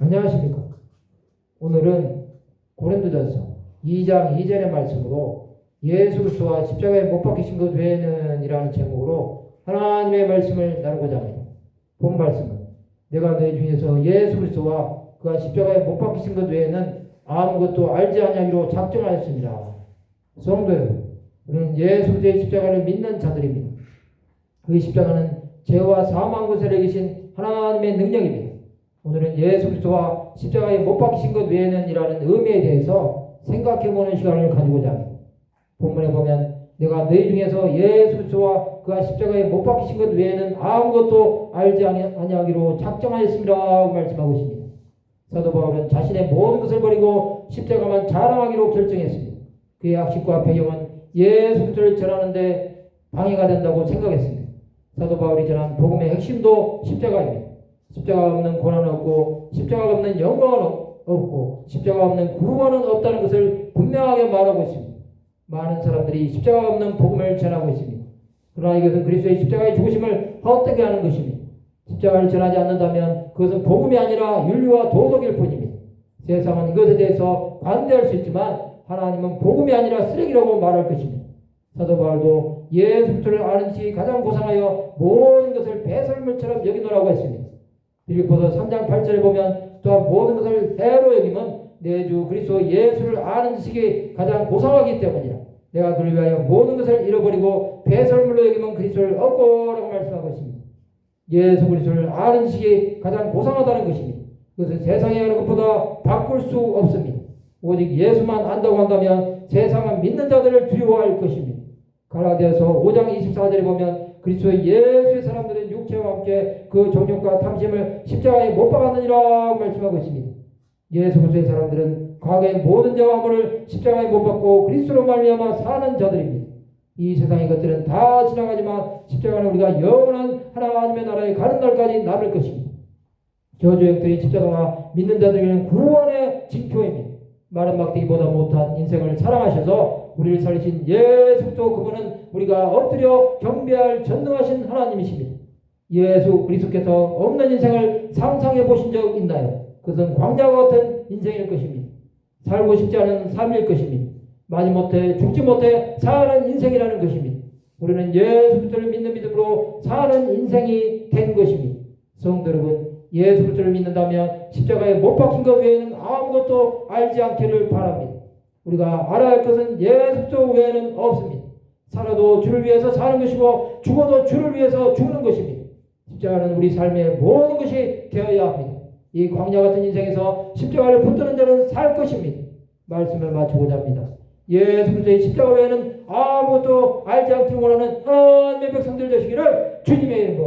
안녕하십니까. 오늘은 고린도전서 2장 2절의 말씀으로 예수 그리스도와 십자가에 못 박히신 것 외에는 이라는 제목으로 하나님의 말씀을 나누고자 합니다. 본 말씀은 내가 내 중에서 예수 그리스도와 그가 십자가에 못 박히신 것 외에는 아무것도 알지 아니하기로 작정하였습니다. 성도 여러분, 우리는 예수 그리스도의 십자가를 믿는 자들입니다. 그 십자가는 죄와 사망 것을 이기신 하나님의 능력입니다. 오늘은 예수 그리스도와 십자가에 못 박히신 것 외에는 이라는 의미에 대해서 생각해보는 시간을 가지고자 합니다. 본문에 보면 내가 너희 중에서 예수 그리스도와 그가 십자가에 못 박히신 것 외에는 아무것도 알지 아니하기로 작정하였습니다. 말씀하고 있습니다. 사도 바울은 자신의 모든 것을 버리고 십자가만 자랑하기로 결정했습니다. 그의 학식과 배경은 예수 그리스도를 전하는데 방해가 된다고 생각했습니다. 사도 바울이 전한 복음의 핵심도 십자가입니다. 십자가 없는 고난은 없고 십자가 없는 영광은 없고 십자가 없는 구원은 없다는 것을 분명하게 말하고 있습니다. 많은 사람들이 십자가 없는 복음을 전하고 있습니다. 그러나 이것은 그리스도의 십자가의 죽으심을 헛되게 하는 것입니다. 십자가를 전하지 않는다면 그것은 복음이 아니라 윤리와 도덕일 뿐입니다. 세상은 이것에 대해서 관대할 수 있지만 하나님은 복음이 아니라 쓰레기라고 말할 것입니다. 사도 바울도 예수 그리스도를 아는 지 가장 고상하여 모든 것을 배설물처럼 여기노라고 했습니다. 빌립보서 3장 8절에 보면 또한 모든 것을 해로 여기면 내 주 그리스도 예수를 아는 지식이 가장 고상하기 때문이라. 내가 그를 위하여 모든 것을 잃어버리고 배설물로 여기면 그리스도를 얻고라고 말씀하고 있습니다. 예수 그리스도를 아는 지식이 가장 고상하다는 것입니다. 그것은 세상에 하는 것보다 바꿀 수 없습니다. 오직 예수만 안다고 한다면 세상은 믿는 자들을 두려워할 것입니다. 갈라디아서 5장 24절에 보면 그리스도 예수의 사람들은 육체와 함께 그 정욕과 탐심을 십자가에 못 박았느니라 말씀하고 있습니다. 예수 그리스도의 사람들은 과거의 모든 죄와 허물을 십자가에 못 박고 그리스도로 말미암아 사는 자들입니다. 이 세상의 것들은 다 지나가지만 십자가는 우리가 영원한 하나님의 나라에 가는 날까지 남을 것입니다. 저주역들이 십자가와 믿는 자들에게는 구원의 징표입니다. 마른 막대기보다 못한 인생을 사랑하셔서 우리를 살리신 예수 그리스도 그분은 우리가 엎드려 경배할 전능하신 하나님이십니다. 예수 그리스도께서 없는 인생을 상상해 보신 적 있나요? 그것은 광야와 같은 인생일 것입니다. 살고 싶지 않은 삶일 것입니다. 마지못해 죽지 못해 사는 인생이라는 것입니다. 우리는 예수 그리스도를 믿는 믿음으로 사는 인생이 된 것입니다. 성도 여러분, 예수 그리스도를 믿는다면 십자가에 못 박힌 것 외에는 아무것도 알지 않기를 바랍니다. 우리가 알아야 할 것은 예수 그리스도 외에는 없습니다. 살아도 주를 위해서 사는 것이고 죽어도 주를 위해서 죽는 것입니다. 십자가는 우리 삶의 모든 것이 되어야 합니다. 이 광야 같은 인생에서 십자가를 붙드는 자는 살 것입니다. 말씀을 마치고자 합니다. 예수 그리스도의 십자가 외에는 아무것도 알지 않기를 원하는 하나님의 백성들 되시기를 주님의 이름으로